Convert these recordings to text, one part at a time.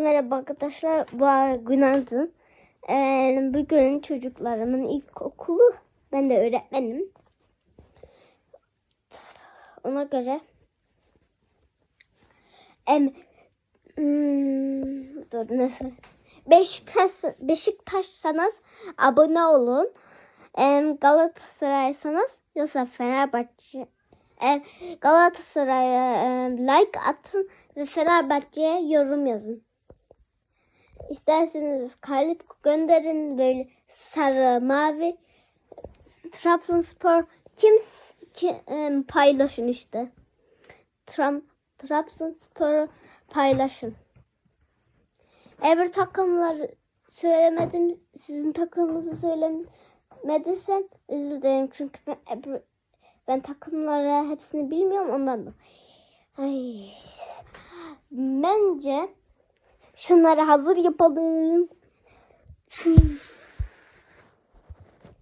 Merhaba arkadaşlar. Bu günaydın. Ee, bugün çocuklarımın ilk okulu. Ben de öğretmenim. Ona göre em, hmm, dur nasıl? Beşiktaş, Beşiktaşsanız abone olun. Em, Galatasaray'sanız yoksa Fenerbahçe Galatasaray'a like atın ve Fenerbahçe'ye yorum yazın. İsterseniz kalp gönderin böyle sarı, mavi. Trabzonspor kim ki, em, paylaşın işte. Tram, Trabzonspor'u paylaşın. Eğer takımlar söylemedim, sizin takımınızı söylemediysem özür dilerim çünkü ben Ebru- ben takımları hepsini bilmiyorum ondan da. Ay. Bence şunları hazır yapalım.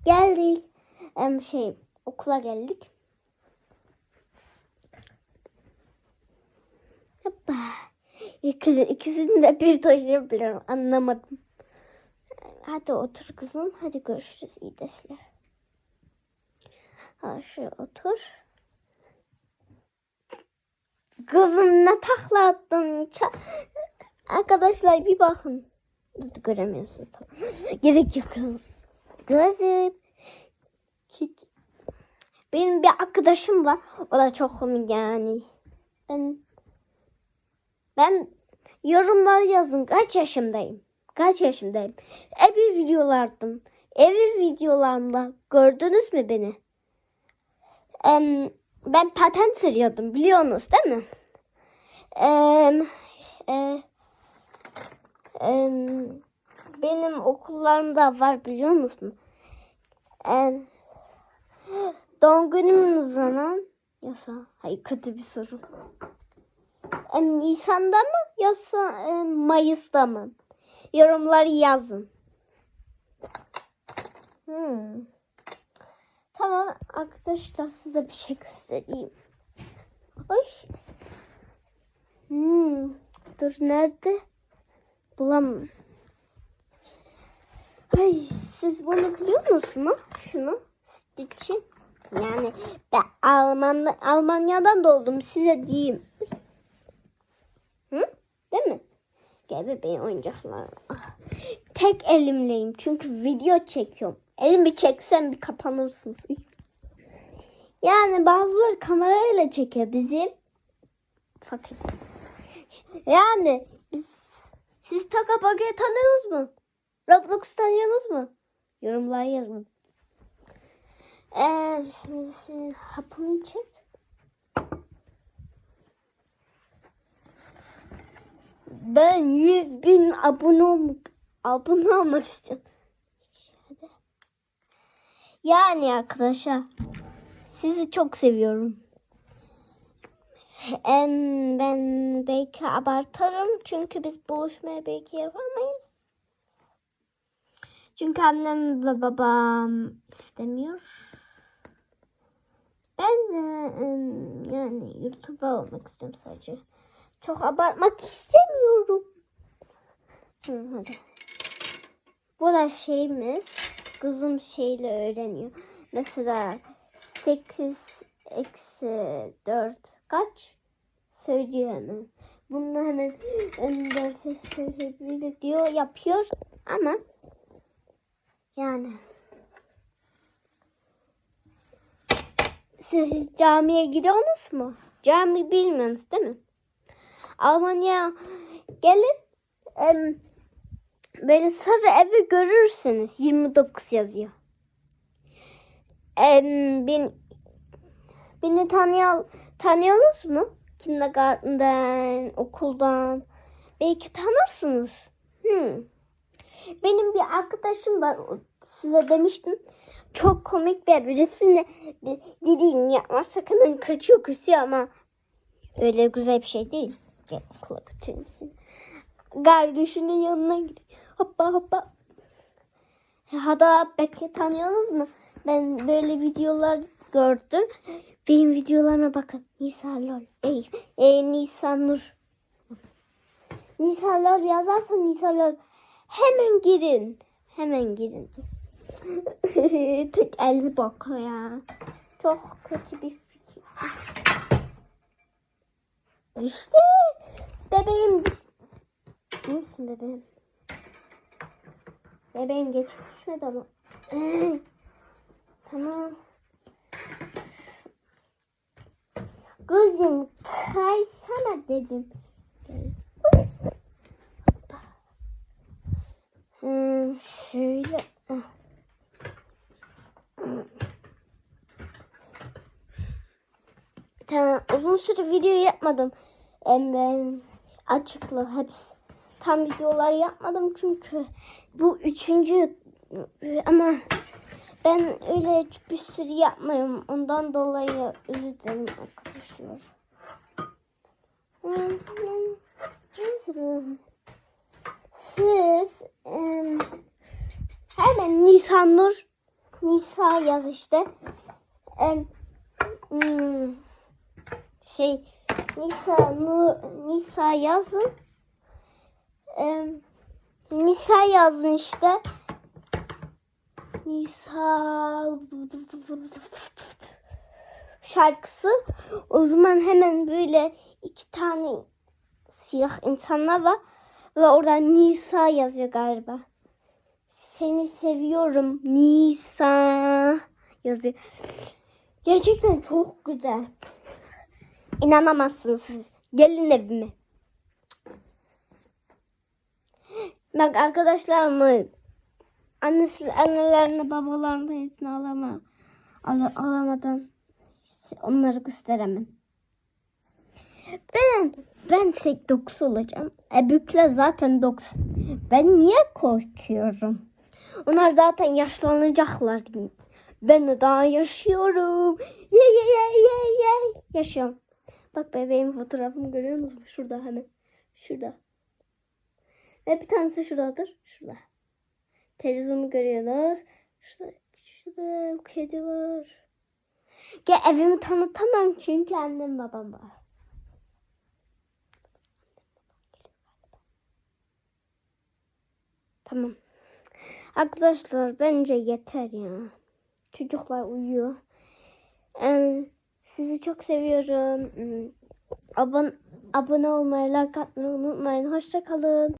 Geldik. Em şey okula geldik. Hoppa. İkisi, ikisini de bir taşıyabilirim. Anlamadım. Hadi otur kızım. Hadi görüşürüz. İyi dersler. Ha şu otur. Kızım ne takla attın? Ça- Arkadaşlar bir bakın. Göremiyorsun tamam. Gerek yok. Hiç- Benim bir arkadaşım var. O da çok komik yani. Ben ben yorumlar yazın. Kaç yaşındayım? Kaç yaşındayım? Evi videolardım. Evi videolarımda gördünüz mü beni? Em, ben patent sürüyordum biliyorsunuz değil mi? Em, e, em, benim okullarımda var biliyor musun? Em, doğum günüm zaman yoksa hayır kötü bir soru. Em, Nisan'da mı yoksa em, Mayıs'ta mı? Yorumları yazın. Hmm. Tamam arkadaşlar size bir şey göstereyim. Ay. Hmm. Dur nerede? Bulamam. Ay siz bunu biliyor musunuz? Şunu için. Yani ben Alman Almanya'dan doldum size diyeyim. Hı? Değil mi? Gel bebeğin oyuncakları. Ah. Tek elimleyim çünkü video çekiyorum. Elimi çeksem bir kapanırsınız. Yani bazıları kamerayla çekiyor bizim. Fakiriz. Yani siz Taka Baga'yı tanıyorsunuz mu? Roblox tanıyorsunuz mu? Yorumlara yazın. Ee, şimdi senin hapını çek. Ben 100 bin abone olmak, abone olmak istiyorum. Yani arkadaşlar sizi çok seviyorum. Em, ben belki abartarım çünkü biz buluşmaya belki yapamayız. Çünkü annem ve babam istemiyor. Ben em, yani YouTuber olmak istiyorum sadece. Çok abartmak istemiyorum. Hadi. Bu da şeyimiz. Kızım şeyle öğreniyor. Mesela 8 eksi 4 kaç? Söylüyor hemen. Bunu hemen em, derse söyleyebilir diyor yapıyor ama yani siz camiye gidiyorsunuz mu? Cami bilmiyorsunuz değil mi? Almanya gelin em, böyle sarı evi görürsünüz. 29 yazıyor. Em, ben, beni tanıyor, tanıyorsunuz mu? Kindergarten'dan, okuldan. Belki tanırsınız. Hmm. Benim bir arkadaşım var. Size demiştim. Çok komik bir birisine de- dediğini yapmazsak hemen kaçıyor küsüyor ama öyle güzel bir şey değil. Gel okula götüreyim seni. Kardeşinin yanına gidiyor. Hoppa hoppa. Hada Bekle tanıyorsunuz mu? Ben böyle videolar gördüm. Benim videolarıma bakın. Nisa lol. Ey, ey Nisa Nur. Nisalol yazarsa Nisalol hemen girin. Hemen girin. Tek el bakıyor ya. Çok kötü bir fikir. İşte bebeğim. İyi misin bebeğim? Bebeğim geçip düşmedi ama. Tamam. Kızım kaysana dedim. Hmm, şöyle. Tamam uzun süre video yapmadım. Ben açıklı hepsi. Tam videolar yapmadım çünkü bu üçüncü ama ben öyle bir sürü yapmıyorum. Ondan dolayı özür dilerim arkadaşlar. Siz em, hemen Nisan Nur Nisa yaz işte. Hmm, şey Nisa Nur Nisa yazın. Em, Nisa yazın işte. Nisa şarkısı. O zaman hemen böyle iki tane siyah insanlar var ve orada Nisa yazıyor galiba. Seni seviyorum Nisa yazıyor. Gerçekten çok güzel. İnanamazsınız siz. Gelin evime. Bak arkadaşlarımı annesi, annelerine babalarına izin alama, al, alamadan onları gösteremem. Ben ben 9 olacağım. E büyükler zaten 9. Ben niye korkuyorum? Onlar zaten yaşlanacaklar. Ben de daha yaşıyorum. Ye ye ye ye ye. Yaşıyorum. Bak bebeğim fotoğrafımı görüyor musunuz? Şurada hemen. Şurada. Ve bir tanesi şuradadır. Şurada. Televizyonumu görüyorsunuz. Şurada, şurada kedi var. Gel evimi tanıtamam çünkü annem babam var. Tamam. Arkadaşlar bence yeter ya. Çocuklar uyuyor. Em, sizi çok seviyorum. Abone, abone olmayı, like atmayı unutmayın. Hoşça kalın.